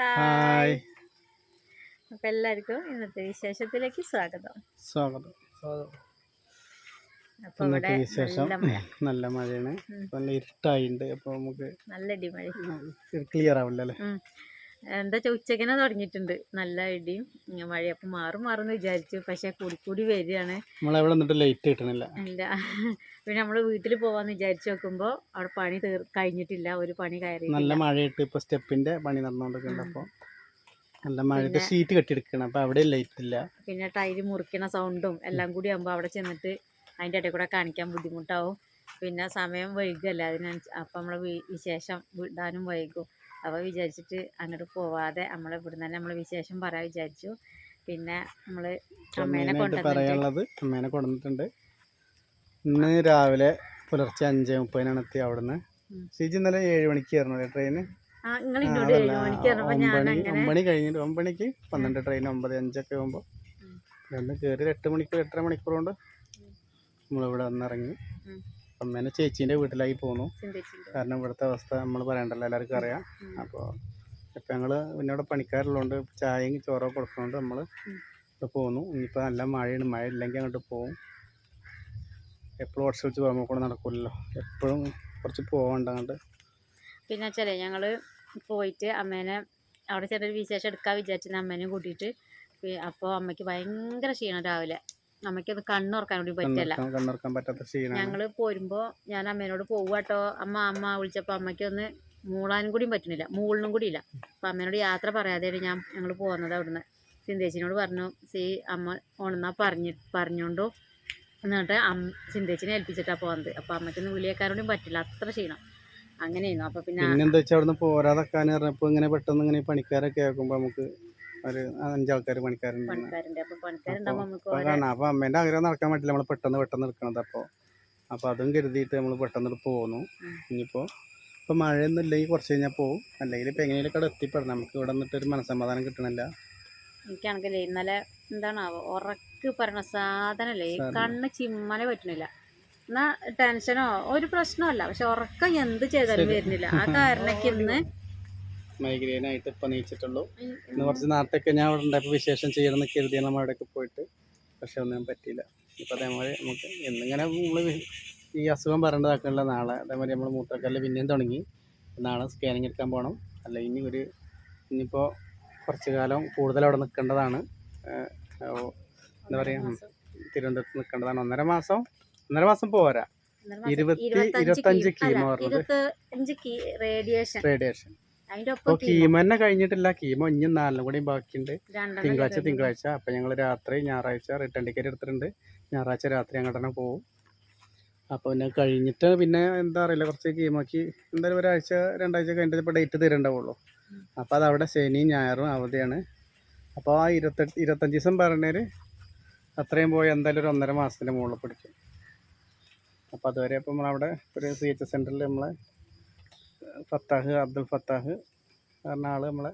Hi. അപ്പൊ എല്ലാവർക്കും ഇന്നത്തെ വിശേഷത്തിലേക്ക് സ്വാഗതം. സ്വാഗതം. അപ്പൊ ഇന്നത്തെ വിശേഷം നല്ല മഴ. നല്ല മഴയാണ്. നല്ല ഇരുട്ടായിണ്ട്. അപ്പോൾ നമുക്ക് നല്ല ഇടിമഴ ക്ലിയർ ആവില്ല അല്ലേ. എന്താ വെച്ചാൽ ഉച്ചക്കനെ തുടങ്ങിയിട്ടുണ്ട്. നല്ല ഇടിയും ഉം, മാറും അപ്പൊ മാറും എന്ന് വിചാരിച്ചു. പക്ഷെ കൂടി കൂടി വരികയാണ്. ലൈറ്റ് കിട്ടണില്ല. ഇല്ല. പിന്നെ നമ്മൾ വീട്ടിൽ പോവാന്ന് വിചാരിച്ചു നോക്കുമ്പോ അവിടെ പണി തീർ കഴിഞ്ഞിട്ടില്ല. ഒരു പണി കയറി നല്ല മഴയിട്ട് ഇപ്പൊ സ്റ്റെപ്പിന്റെ പണി നടന്നുകൊണ്ടിരിക്കുന്നുണ്ട് അപ്പോൾ നല്ല മഴയത്ത് ഷീറ്റ് കെട്ടിയെടുക്കണം. അപ്പൊ അവിടെ ലൈറ്റ് ഇല്ല. പിന്നെ ടൈൽ മുറിക്കണ സൗണ്ടും എല്ലാം കൂടി ആകുമ്പോൾ അവിടെ ചെന്നിട്ട് അതിന്റെ ഇടയിൽ കൂടെ കാണിക്കാൻ ബുദ്ധിമുട്ടാവും. പിന്നെ സമയം വൈകല്ലേ അതിനനുസരിച്ച് അപ്പം നമ്മളെ വി- വിശേഷം വിടാനും വൈകും. അപ്പോൾ വിചാരിച്ചിട്ട് അങ്ങോട്ട് പോവാതെ നമ്മൾ ഇവിടുന്ന് തന്നെ നമ്മൾ വിശേഷം പറയാൻ വിചാരിച്ചു. പിന്നെ നമ്മൾ അമ്മേനെ പറയാനുള്ളത് അമ്മേനെ കൊണ്ടുവന്നിട്ടുണ്ട്. ഇന്ന് രാവിലെ പുലർച്ചെ അഞ്ച് മുപ്പതിനാണ് എത്തി അവിടുന്ന്. ചേച്ചി ഇന്നലെ ഏഴ് മണിക്ക് ആയിരുന്നു ട്രെയിന് ഒമ്പണി കഴിഞ്ഞിട്ട് ഒമ്പണിക്ക് പന്ത്രണ്ട് ട്രെയിൻ ഒമ്പത് അഞ്ചൊക്കെ ആകുമ്പോൾ ഉം. ഒന്ന് കയറി എട്ട് മണിക്കൂർ എട്ടര മണിക്കൂർ കൊണ്ട് നമ്മളിവിടെ വന്നിറങ്ങി. അമ്മേനെ ചേച്ചീന്റെ വീട്ടിലായി പോന്നു. കാരണം ഇവിടുത്തെ അവസ്ഥ നമ്മൾ പറയണ്ടല്ലോ എല്ലാവർക്കും അറിയാം. അപ്പോൾ ഇപ്പം ഞങ്ങൾ പിന്നെ ഇവിടെ പണിക്കാരുള്ളതുകൊണ്ട് ചായയും ചോറൊക്കെ കൊടുക്കുന്നതുകൊണ്ട് നമ്മൾ. ഇവിടെ പോന്നു. ഇനിയിപ്പോൾ നല്ല മഴയാണ്. മഴ ഇല്ലെങ്കിൽ അങ്ങോട്ട് പോകും എപ്പോഴും ഓട്ടം വിളിച്ച് പോകുമ്പോൾ കൂടെ നടക്കില്ലല്ലോ എപ്പോഴും കുറച്ച് പോകണ്ട അങ്ങോട്ട് പിന്നെ വെച്ചാലേ ഞങ്ങൾ പോയിട്ട് അമ്മേനെ അവിടെ ചെറിയൊരു വിശേഷം എടുക്കാൻ വിചാരിച്ചിരുന്ന. അമ്മേനെയും കൂട്ടിയിട്ട്. അപ്പോൾ അമ്മയ്ക്ക് ഭയങ്കര ക്ഷീണം രാവിലെ. അമ്മയ്ക്കൊന്ന് കണ്ണുറക്കാൻ കൂടി പറ്റില്ല. കണ്ണിറക്കാൻ പറ്റാത്ത ഞങ്ങൾ പോരുമ്പോ ഞാൻ അമ്മേനോട് പോവാട്ടോ അമ്മ അമ്മ വിളിച്ചപ്പോ അമ്മയ്ക്ക് ഒന്ന് മൂളാനും കൂടിയും പറ്റുന്നില്ല. മൂളിനും കൂടി ഇല്ല അപ്പൊ അമ്മേനോട് യാത്ര പറയാതെയാണ് ഞാൻ ഞങ്ങൾ പോകുന്നത് അവിടുന്ന്. സിന്തേച്ചിനോട് പറഞ്ഞു സി അമ്മ ഉണന്നാ പറഞ്ഞ് പറഞ്ഞോണ്ടു. എന്നിട്ട് അമ്മ സിന്തേച്ചിനെ ഏൽപ്പിച്ചിട്ടാണ് പോകുന്നത് അപ്പോൾ അമ്മയ്ക്കൊന്ന് വിളിയേക്കാരോടും പറ്റില്ല. അത്ര ക്ഷീണം. അങ്ങനെയായിരുന്നു. അപ്പോൾ പിന്നെ എന്താ വെച്ചാൽ അവിടുന്ന് പോരാതെക്കാൻ പറഞ്ഞപ്പോൾ ഇങ്ങനെ പെട്ടെന്ന് ഇങ്ങനെ പണിക്കാരൊക്കെ ആക്കുമ്പോൾ നമുക്ക് ഒരു അഞ്ചാൾക്കാർ പണിക്കാരുണ്ടായിരുന്നു. പണിക്കാരുണ്ട്. അപ്പൊ പണിക്കാരുണ്ടാകുമ്പോൾ നമുക്ക് അപ്പോൾ ഓരോ കാണാം അപ്പോൾ അമ്മേന്റെ ആഗ്രഹം നടക്കാൻ പറ്റില്ല. നമ്മൾ പെട്ടെന്ന് പെട്ടെന്ന് എടുക്കണത് അപ്പോൾ അപ്പോൾ അതും കരുതിയിട്ട് നമ്മൾ പെട്ടെന്ന് പോന്നു. ഉം. ഇനിയിപ്പോൾ ഇപ്പോൾ മഴയൊന്നും ഇല്ലെങ്കിൽ കുറച്ച് കഴിഞ്ഞാൽ പോകും അല്ലെങ്കിൽ ഇപ്പോൾ എങ്ങനെയൊക്കെ അവിടെ എത്തിപ്പെടണം. നമുക്ക് ഇവിടെ നിന്നിട്ട് ഒരു മനസ്സമാധാനം കിട്ടണില്ല. എനിക്കാണെങ്കിൽ ഇന്നലെ എന്താണാവോ ഉറക്ക് പറയണ സാധനല്ലേ? ഈ സാധനം. കണ്ണ് ചിമ്മനെ പറ്റണില്ല. എന്നാ ടെൻഷനോ ഒരു പ്രശ്നമല്ല പക്ഷെ ഉറക്കം എന്ത് ചെയ്താലും ശരി. വരുന്നില്ല. ആ കാരണക്ക് ഇന്ന് മൈഗ്രെയിൻ ആയിട്ട് ഇപ്പം നീച്ചിട്ടുള്ളൂ ഇന്ന് കുറച്ച് നേരത്തെയൊക്കെ ഞാൻ അവിടെ ഉണ്ടായപ്പോൾ വിശേഷം ചെയ്യണമെന്ന് കരുതിയാണ് നമ്മൾ അവിടെയൊക്കെ പോയിട്ട്. പക്ഷെ ഒന്നും പറ്റിയില്ല. ഇപ്പം അതേമാതിരി നമുക്ക് എന്നിങ്ങനെ നമ്മൾ ഈ അസുഖം പറയേണ്ടതാക്കാനുള്ള നാളെ അതേമാതിരി നമ്മൾ മൂത്രക്കല്ല് പിന്നെയും തുടങ്ങി. നാളെ സ്കാനിങ് എടുക്കാൻ പോകണം അല്ല ഇനി ഒരു ഇനിയിപ്പോൾ കുറച്ച് കാലം കൂടുതൽ അവിടെ നിൽക്കേണ്ടതാണ്. എന്താ പറയുക തിരുവനന്തപുരത്ത് നിൽക്കേണ്ടതാണ്. ഒന്നര മാസം ഒന്നര മാസം പോരാ. ഇരുപത്തി ഇരുപത്തഞ്ച് കീമോ റേഡിയേഷൻ. റേഡിയേഷൻ. അതിന്റെ അപ്പോൾ ഒപ്പം തന്നെ കഴിഞ്ഞിട്ടില്ല. കീമ ഇഞ്ഞും നാലിനും കൂടി ബാക്കിയുണ്ട്. രണ്ടെണ്ണം തിങ്കളാഴ്ച തിങ്കളാഴ്ച. അപ്പം ഞങ്ങൾ രാത്രി ഞായറാഴ്ച റിട്ടേൺ ടിക്കറ്റ് എടുത്തിട്ടുണ്ട്. ഞായറാഴ്ച രാത്രി അങ്ങോട്ട് തന്നെ പോകും അപ്പോൾ പിന്നെ കഴിഞ്ഞിട്ട് പിന്നെ എന്താ അറിയില്ല. കുറച്ച് കീമക്ക് എന്തായാലും ഒരാഴ്ച രണ്ടാഴ്ച കഴിഞ്ഞിട്ട് ഇപ്പോൾ ഡേറ്റ് തരണ്ടാവുള്ളൂ. അപ്പോൾ അത് അവിടെ ശനിയും ഞായറും അവധിയാണ്. അപ്പോൾ ആ ഇരുപത്തെട്ട് ഇരുപത്തഞ്ച് ദിവസം പറഞ്ഞേര് അത്രയും പോയി എന്തായാലും ഒരു ഒന്നര മാസത്തിന്റെ മുകളിൽ പിടിക്കും. അപ്പോൾ അതുവരെ അപ്പോൾ നമ്മളവിടെ ഒരു സി എച്ച് എസ് സെന്ററിൽ നമ്മളെ ഫത്താഹ് അബ്ദുൽ ഫത്താഹ് പറഞ്ഞ ആൾ നമ്മളെ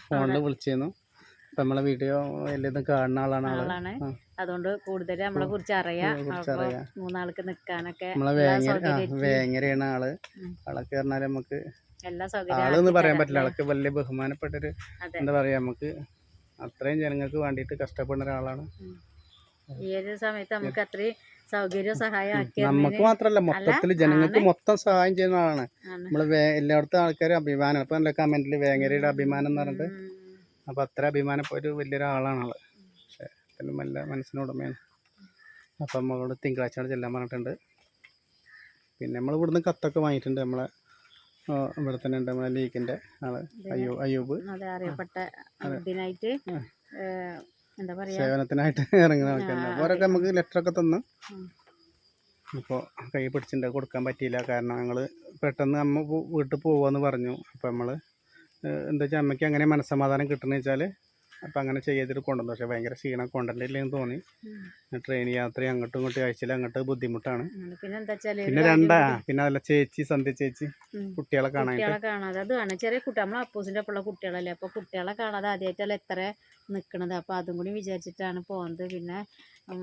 ഫോണിൽ വിളിച്ചിരുന്നു. അപ്പം നമ്മളെ വീഡിയോ എല്ലാം കാണുന്ന ആളാണ് ആളാണ്. ആ. അതുകൊണ്ട് കൂടുതൽ നമ്മളെ കുറിച്ച് അറിയാം. നമ്മളെ കുറിച്ച് അപ്പൊ അറിയാം. മൂന്നാൾക്ക് നിൽക്കാനൊക്കെ നമ്മളെ എല്ലാ വേങ്ങര ആ സൗകര്യത്തിനും വേങ്ങരയാണ് ആൾ. ഉം. ആളൊക്കെ പറഞ്ഞാൽ നമുക്ക് എല്ലാ ആളെന്ന് പറയാൻ പറ്റില്ല. ആളൊക്കെ വലിയ ബഹുമാനപ്പെട്ടൊരു അതെ. എന്താ പറയാ നമുക്ക് അത്രയും ജനങ്ങൾക്ക് വേണ്ടിയിട്ട് കഷ്ടപ്പെടുന്ന ഒരാളാണ്. ഈ ഒരു സമയത്ത് നമുക്ക് അത്രയും സൗകര്യവും സഹായം ആക്കി നമുക്ക് മാത്രല്ല മൊത്തത്തിൽ ജനങ്ങൾക്ക് മൊത്തം സഹായം ചെയ്യുന്ന ആളാണ്. നമ്മൾ എല്ലായിടത്തും ആൾക്കാർ അഭിമാനം ഇപ്പൊ നല്ല കമന്റിൽ വേങ്ങരയുടെ അഭിമാനം എന്ന് പറഞ്ഞിട്ട് അപ്പൊ അത്ര അഭിമാനം ഒരു വലിയൊരാളാണ് ആൾ. പക്ഷെ നല്ല മനസ്സിനുടമയാണ് അപ്പം നമ്മളോട് തിങ്കളാഴ്ച ചെല്ലാൻ പറഞ്ഞിട്ടുണ്ട്. പിന്നെ നമ്മൾ ഇവിടുന്ന് കത്തൊക്കെ വാങ്ങിയിട്ടുണ്ട് നമ്മളെ ഇവിടെ തന്നെ ഉണ്ട് നമ്മളെ ലീഗിന്റെ ആൾ അയ്യോ അയ്യൂബ്. അറിയപ്പെട്ട ഇതിനായിട്ട് എന്താ സേവനത്തിനായിട്ട് ഇറങ്ങുന്ന ആൾക്കാരുണ്ട്. അപ്പോൾ അവരൊക്കെ നമുക്ക് ലെറ്ററൊക്കെ തന്നു. അപ്പോൾ കൈ പിടിച്ചിട്ട് കൊടുക്കാൻ പറ്റിയില്ല. കാരണം ഞങ്ങൾ പെട്ടെന്ന് അമ്മ വീട്ടിൽ പോവാന്ന് പറഞ്ഞു. അപ്പോൾ നമ്മൾ എന്താ വെച്ചാൽ അമ്മയ്ക്ക് അങ്ങനെ മനസ്സമാധാനം കിട്ടണമെന്ന് വെച്ചാൽ അപ്പം അങ്ങനെ ചെയ്തിട്ട് കൊണ്ടുവന്നു. പക്ഷേ ഭയങ്കര ക്ഷീണം. കൊണ്ടുവരില്ലെന്ന് തോന്നി. ട്രെയിൻ യാത്ര അങ്ങോട്ടും ഇങ്ങോട്ടും അയച്ചില്ല. അങ്ങോട്ട് ബുദ്ധിമുട്ടാണ്. പിന്നെ രണ്ടാ. പിന്നെ അതല്ല ചേച്ചി സന്ധ്യ ചേച്ചി കുട്ടികളെ കാണാൻ കുട്ടികളെ കാണാതെ അത് വേണം ചെറിയ കുട്ടി. നമ്മളെ അപ്പൂസിന്റെ ഒപ്പമുള്ള കുട്ടികളല്ലേ? അപ്പോൾ കുട്ടികളെ കാണാതെ ആദ്യമായിട്ടല്ല എത്ര നിക്കണത്. അപ്പോൾ അതും കൂടി വിചാരിച്ചിട്ടാണ് പോകുന്നത് പിന്നെ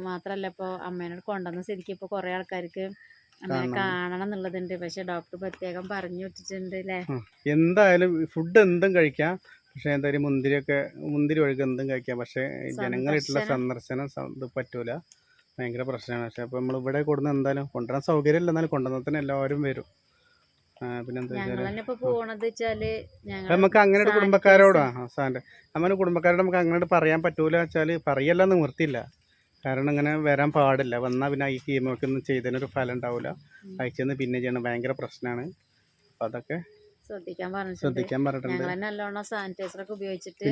മാത്രമല്ല ഇപ്പോൾ അമ്മേനോട് കൊണ്ടുവന്ന സ്ഥിതിക്ക് ഇപ്പോൾ കുറേ ആൾക്കാർക്ക് അമ്മേനെ കാണണം. എന്നുള്ളതുണ്ട്. പക്ഷെ ഡോക്ടർ പ്രത്യേകം പറഞ്ഞു വിട്ടിട്ടുണ്ട് അല്ലേ എന്തായാലും ഫുഡ് എന്തും കഴിക്കാം. പക്ഷേ എന്തായാലും മുന്തിരിയൊക്കെ മുന്തിരി ഒഴുകി എന്തും കഴിക്കാം. പക്ഷേ ജനങ്ങളായിട്ടുള്ള സന്ദർശനം. ഇത് പറ്റൂല. ഭയങ്കര പ്രശ്നമാണ്. പക്ഷേ അപ്പോൾ നമ്മൾ ഇവിടെ കൊടുന്ന് എന്തായാലും കൊണ്ടുവരാൻ സൗകര്യമില്ല. എന്നാലും കൊണ്ടുവന്നാൽ തന്നെ എല്ലാവരും വരും. നമുക്ക് അങ്ങനെ കുടുംബക്കാരോടാ സാറിന്റെ നമ്മുടെ കുടുംബക്കാരോട് നമുക്ക് അങ്ങനെ പറയാൻ പറ്റൂല വെച്ചാൽ പറയല്ല നിവൃത്തിയില്ല. കാരണം ഇങ്ങനെ വരാൻ പാടില്ല. വന്നാൽ പിന്നെ ഈ കീമോക്ക് ഒന്നും ചെയ്തതിനൊരു ഫലം ഉണ്ടാവില്ല അയച്ചെന്ന് പിന്നെ ചെയ്യണം. ഭയങ്കര പ്രശ്നമാണ് അപ്പം അതൊക്കെ ശ്രദ്ധിക്കാൻ പറഞ്ഞിട്ടുണ്ട്. ഞങ്ങൾ നല്ലോണം സാനിറ്റൈസർ ഒക്കെ ഉപയോഗിച്ചിട്ട്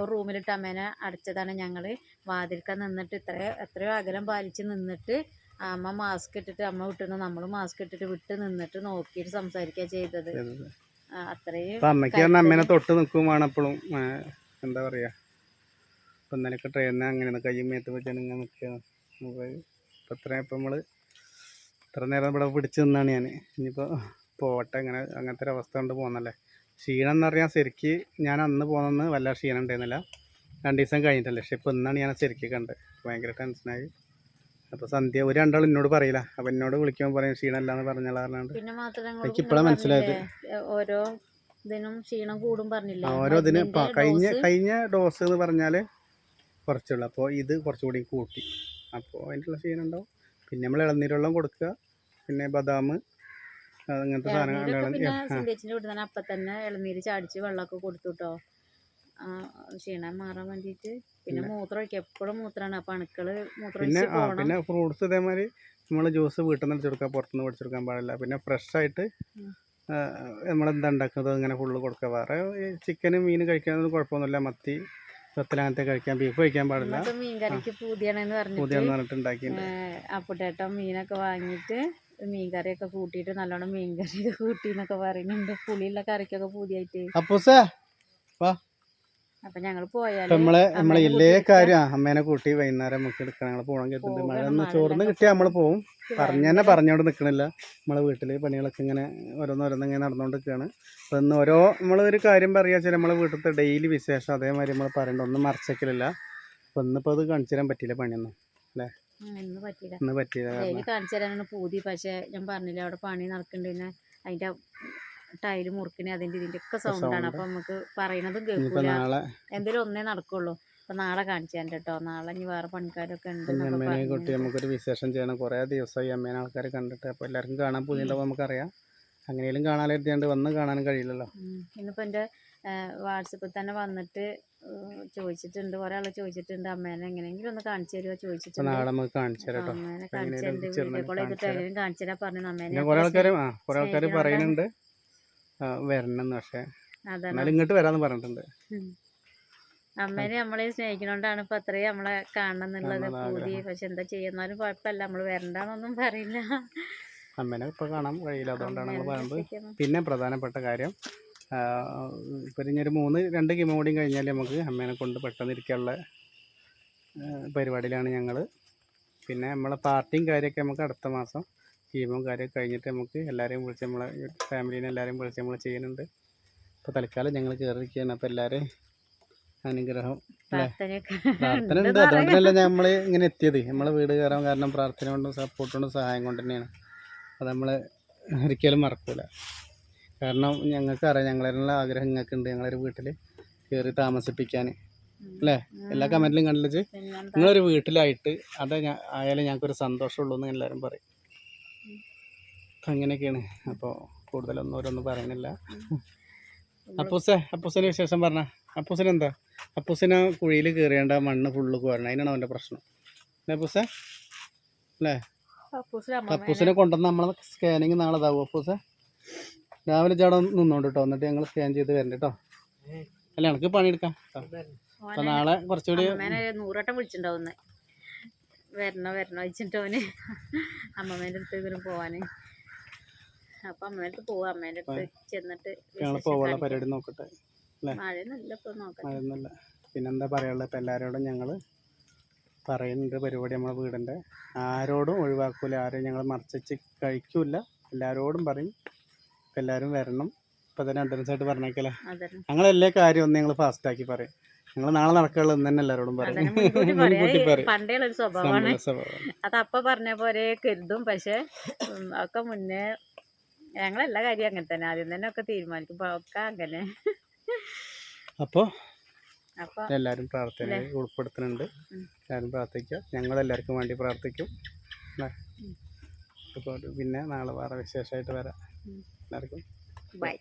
ഒരു റൂമിലിട്ട് അമ്മേനെ അടച്ചതാണ് ഞങ്ങൾ. വാതിൽക്ക നിന്നിട്ട് ഇത്ര എത്രയോ അകലം പാലിച്ച് നിന്നിട്ട് അമ്മ മാസ്ക് ഇട്ടിട്ട് അമ്മ വിട്ടുന്നു നമ്മൾ മാസ്ക് ഇട്ടിട്ട് വിട്ട് നിന്നിട്ട് നോക്കിയിട്ട് സംസാരിക്കുക ചെയ്തത്. അത്രയും അമ്മയ്ക്ക് പറഞ്ഞാൽ അമ്മേനെ തൊട്ട് നിൽക്കുമാണ് എന്താ പറയാ? ഇപ്പം ഇന്നലെയൊക്കെ ട്രെയിനിന് അങ്ങനെ കയ്യും മേത്ത് വെച്ചാണ് ഇങ്ങനെ ഇത്രയും ഇപ്പം നമ്മൾ ഇത്ര നേരം ഇവിടെ പിടിച്ച് നിന്നാണ് ഞാൻ ഇനിയിപ്പോൾ പോവട്ടെ. അങ്ങനെ അങ്ങനത്തെ ഒരു അവസ്ഥ കൊണ്ട് പോകുന്നല്ലേ ക്ഷീണം എന്ന് പറഞ്ഞാൽ ശരിക്ക് ഞാൻ അന്ന് പോകുന്നെന്ന് വല്ല ക്ഷീണം ഉണ്ടായിരുന്നില്ല. രണ്ട് ദിവസം കഴിഞ്ഞിട്ടല്ലേ. പക്ഷെ ഇപ്പോൾ ഇന്നാണ് ഞാൻ ശരിക്ക് കണ്ടത്. ഭയങ്കര ടെൻഷനായി അപ്പോൾ സന്ധ്യ ഒരു രണ്ടാൾ എന്നോട് പറയില്ല. അപ്പം എന്നോട് വിളിക്കുമ്പോൾ പറയും ക്ഷീണമല്ല എന്ന് പറഞ്ഞാൽ പറഞ്ഞാണ്ട് പിന്നെ എനിക്ക് ഇപ്പളാ മനസ്സിലായത്. ഓരോ ഇതിനും ക്ഷീണം കൂടും പറഞ്ഞില്ല? ഓരോ ഇതിന് കഴിഞ്ഞ കഴിഞ്ഞ ഡോസ് എന്ന് പറഞ്ഞാൽ കുറച്ചുള്ളൂ. അപ്പോൾ ഇത് കുറച്ചുകൂടി കൂട്ടി. അപ്പോൾ അതിനുള്ള ക്ഷീണം ഉണ്ടാവും. പിന്നെ നമ്മൾ ഇളനീരെള്ളം കൊടുക്കുക. പിന്നെ ബദാം അങ്ങനത്തെ സാധനങ്ങൾ അപ്പം തന്നെ ഇളനീര് ചാടിച്ച് വെള്ളമൊക്കെ കൊടുത്തു കേട്ടോ ക്ഷീണം മാറാൻ വേണ്ടിയിട്ട്? പിന്നെ മൂത്രം ഒഴിക്കുക എപ്പോഴും മൂത്രമാണ് അപ്പം അണുക്കൾ മൂത്രം പിന്നെ ആ പിന്നെ ഫ്രൂട്ട്സ് ഇതേമാതിരി നമ്മൾ ജ്യൂസ് വീട്ടിൽ നിന്ന് അടിച്ചെടുക്കുക പുറത്തുനിന്ന് പഠിച്ചെടുക്കാൻ പാടില്ല. പിന്നെ ഫ്രഷ് ആയിട്ട് ഉം. നമ്മളെന്താ ഉണ്ടാക്കുന്നത്? ഇങ്ങനെ ഫുള്ള് കൊടുക്കുക. വേറെ ചിക്കനും മീൻ കഴിക്കാനൊന്നും കുഴപ്പമൊന്നുമില്ല. മത്തി വെത്തൽ അങ്ങനത്തെ കഴിക്കാൻ ബീഫ് കഴിക്കാൻ പാടില്ല. ഇന്നത്തെ മീൻ കറിക്ക് പൂതിയാണെന്ന് പറഞ്ഞിട്ട് അപ്പുട്ടേട്ടൻ മീനൊക്കെ വാങ്ങിയിട്ട് മീൻ കറിയൊക്കെ കൂട്ടിയിട്ട് നല്ലോണം മീൻ കറിയൊക്കെ കൂട്ടി എന്നൊക്കെ പറയുന്നുണ്ട്. പുളിയുള്ള കറിക്കൊക്കെ പൂതിയായിട്ട്. അപ്പൂസേ വാ. അപ്പൊ ഞങ്ങൾ പോയാൽ നമ്മളെ നമ്മളെ കൂട്ടി കാര്യം അമ്മേനെ കൂട്ടി വൈകുന്നേരം നമുക്ക് എടുക്കണം ഞങ്ങൾ പോകണം മഴ ഒന്ന് ചോർന്ന് കിട്ടിയാൽ നമ്മൾ പോവും. പറഞ്ഞു തന്നെ പറഞ്ഞോണ്ട് നിൽക്കണില്ല നമ്മളെ വീട്ടിൽ പണികളൊക്കെ ഇങ്ങനെ ഓരോന്നോരോന്ന് ഇങ്ങനെ നടന്നുകൊണ്ട് നിൽക്കുകയാണ് അപ്പോൾ ഇന്ന് ഓരോ നമ്മളൊരു കാര്യം പറയുക വെച്ചാൽ നമ്മളെ വീട്ടിലത്തെ ഡെയിലി വിശേഷം അതേമാതിരി നമ്മൾ പറയണ്ട. ഒന്നും മറച്ചേക്കലില്ല. അപ്പോൾ ഇന്നിപ്പോൾ അത് കാണിച്ചു തരാൻ പറ്റിയില്ല പണിയൊന്നും അല്ലേ? ഇന്ന് പറ്റില്ല ഇന്ന് പറ്റിയില്ല കാണിച്ചു തരാനാണ് പൂതി. പക്ഷെ ഞാൻ പറഞ്ഞില്ല അവിടെ പണി നടക്കുന്നുണ്ട് അതിന്റെ ടൈൽ മുറുക്കിന് അതിന്റെ ഇതിന്റെ ഒക്കെ സൗണ്ടാണ് അപ്പൊ നമുക്ക് പറയണതും കേൾക്കില്ല എന്തേലും ഒന്നേ നടക്കുള്ളൂ. അപ്പൊ നാളെ കാണിച്ചു തന്നെ കേട്ടോ. നാളെ ഇനി വേറെ പണിക്കാരൊക്കെ ഉണ്ട് അമ്മേനെ കുട്ടി. നമുക്കൊരു വിശേഷം ചെയ്യണം. കുറേ ദിവസമായി അമ്മേനെ ആൾക്കാർ കണ്ടിട്ട്. അപ്പോൾ എല്ലാവർക്കും കാണാൻ പുതിയുണ്ടാവും നമുക്കറിയാം. അങ്ങനെയും കാണാനെത്തിയാണ്ട് വന്ന് കാണാനും കഴിയില്ലല്ലോ. ഇന്നിപ്പോൾ ഇന്നിപ്പോ എന്റെ വാട്സപ്പിൽ തന്നെ വന്നിട്ട് ചോദിച്ചിട്ടുണ്ട്. കുറെ ആൾ ചോദിച്ചിട്ടുണ്ട് അമ്മേനെ എങ്ങനെയെങ്കിലും ഒന്ന് കാണിച്ചു തരുമോ ചോദിച്ചിട്ടുണ്ട്. അമ്മേനെ കാണിച്ചു എങ്ങനെയാലും വീഡിയോ കോൾ ചെയ്തിട്ട് തരാം. എങ്ങനെയും കാണിച്ചു തരാൻ പറഞ്ഞു അമ്മേനെ ആൾക്കാർ. പറയുന്നുണ്ട്. വരണം പക്ഷെ. എന്നാലും ഇങ്ങോട്ട് വരാന്ന് പറഞ്ഞിട്ടുണ്ട്. അമ്മേനെ നമ്മളെ സ്നേഹിക്കണോണ്ടാണ് ഇപ്പൊ അത്രയും നമ്മളെ കാണണം എന്നുള്ളത് ആഗ്രഹം. പക്ഷെ എന്താ ചെയ്യുന്നാലും കുഴപ്പമില്ല. നമ്മൾ വരണ്ടെന്നൊന്നും പറയില്ല. അമ്മേനെ ഇപ്പൊ കാണാൻ കഴിയില്ല അതുകൊണ്ടാണ് നമ്മൾ പറയുന്നത്. പിന്നെ പ്രധാനപ്പെട്ട കാര്യം ഇപ്പൊ ഇനി ഒരു മൂന്ന് രണ്ട് കിമോ കൂടിയും കഴിഞ്ഞാൽ നമുക്ക് അമ്മേനെ കൊണ്ട് പെട്ടെന്ന് ഇരിക്കാനുള്ള പരിപാടിയിലാണ് ഞങ്ങൾ പിന്നെ നമ്മളെ പാർട്ടിയും കാര്യമൊക്കെ നമുക്ക് അടുത്ത മാസം കീമോ കാര്യമൊക്കെ കഴിഞ്ഞിട്ട് നമുക്ക് എല്ലാവരെയും വിളിച്ച് നമ്മളെ ഫാമിലീനെ എല്ലാവരെയും വിളിച്ച് നമ്മൾ ചെയ്യുന്നുണ്ട്. അപ്പോൾ തൽക്കാലം ഞങ്ങൾ കയറിയിരിക്കുകയാണ് അപ്പോൾ എല്ലാവരെയും അനുഗ്രഹം പ്രാർത്ഥന ഉണ്ട്. അതുകൊണ്ടല്ല നമ്മൾ ഇങ്ങനെ എത്തിയത്. നമ്മളെ വീട് കയറാൻ കാരണം പ്രാർത്ഥന കൊണ്ടും സപ്പോർട്ട് കൊണ്ടും സഹായം കൊണ്ട് തന്നെയാണ്. അത് നമ്മൾ ഒരിക്കലും മറക്കൂല. കാരണം ഞങ്ങൾക്ക് അറിയാം ഞങ്ങളതിനുള്ള ആഗ്രഹം ഞങ്ങൾക്ക് ഉണ്ട് ഞങ്ങളൊരു വീട്ടിൽ കയറി താമസിപ്പിക്കാൻ. അല്ലേ? എല്ലാ കമന്റിലും കണ്ടില്ലേ പിന്നെന്താ? നിങ്ങളൊരു വീട്ടിലായിട്ട് അത് ആയാലും ഞങ്ങൾക്കൊരു സന്തോഷമുള്ളൂ എന്ന് എല്ലാവരും പറയും. അങ്ങനെയൊക്കെയാണ്. അപ്പോൾ കൂടുതലൊന്നും ഓരോന്നും പറയുന്നില്ല അപ്പൂസ അപ്പൂസിന് വിശേഷം പറഞ്ഞ. അപ്പൂസിന് എന്താ? അപ്പൂസിന് കുഴിയിൽ കയറിയേണ്ട മണ്ണ് ഫുള്ള് കോരണം. അതിനാണ് അവന്റെ പ്രശ്നം. അപ്പൂസേ? അല്ലേ? അപ്പൂസിനെ കൊണ്ടുവന്ന് നമ്മളെ സ്കാനിങ് നാളെ ഇതാവും. അപ്പൂസ രാവിലെ ചേട്ടൻ നിന്നോണ്ട് കേട്ടോ എന്നിട്ട് ഞങ്ങൾ സ്കാൻ ചെയ്ത് വരണ്ട കേട്ടോ അല്ല എനിക്ക് പണിയെടുക്കാം. അപ്പൊ നാളെ കുറച്ചുകൂടി നൂറോട്ടം വിളിച്ചിട്ടുണ്ടാവുന്ന. വരണോ വരണോ വെച്ചിട്ടോന് അമ്മമ്മേന്റെ അടുത്ത് പോവാന്. അപ്പൊ അമ്മേന്റെ അടുത്ത് പോവാ. അമ്മേന്റെ അടുത്ത് ചെന്നിട്ട് പോവാനുള്ള. പരിപാടി നോക്കട്ടെ മഴയൊന്നുമില്ല ഇപ്പൊ നോക്കാം അതൊന്നുമില്ല പിന്നെന്താ പറയാനുള്ളത്? ഇപ്പം എല്ലാവരോടും ഞങ്ങൾ പറയുന്നുണ്ട് പരിപാടി നമ്മളെ വീടിന്റെ ആരോടും ഒഴിവാക്കൂല ആരെയും ഞങ്ങൾ മറച്ചു കഴിക്കൂല. എല്ലാവരോടും പറയും. ഇപ്പം എല്ലാവരും വരണം. ഇപ്പം തന്നെ അഡ്വാൻസ് ആയിട്ട് പറഞ്ഞേക്കല്ലേ ഞങ്ങൾ എല്ലാ കാര്യം ഒന്ന് ഞങ്ങൾ ഫാസ്റ്റാക്കി പറയും. ഞങ്ങൾ നാളെ നടക്കാനുള്ളത് ഇന്ന് തന്നെ എല്ലാവരോടും പറയും. പണ്ടേ ഒരു സ്വഭാവമാണ്. അത് അപ്പ പറഞ്ഞ പോലെ കരുതും. പക്ഷെ ഒക്കെ മുന്നേ ഞങ്ങളെല്ലാ കാര്യം അങ്ങനെ തന്നെ. ആദ്യം തന്നെ ഒക്കെ തീരുമാനിക്കും. ഒക്കെ അങ്ങനെ. അപ്പോൾ അപ്പൊ എല്ലാവരും പ്രാർത്ഥനയിൽ ഉൾപ്പെടുത്തുന്നുണ്ട്. എല്ലാരും എല്ലാവരും പ്രാർത്ഥിക്കുക. ഞങ്ങൾ എല്ലാവർക്കും വേണ്ടി പ്രാർത്ഥിക്കും. പിന്നെ നാളെ വേറെ വിശേഷമായിട്ട് വരാം. എല്ലാവർക്കും ബൈ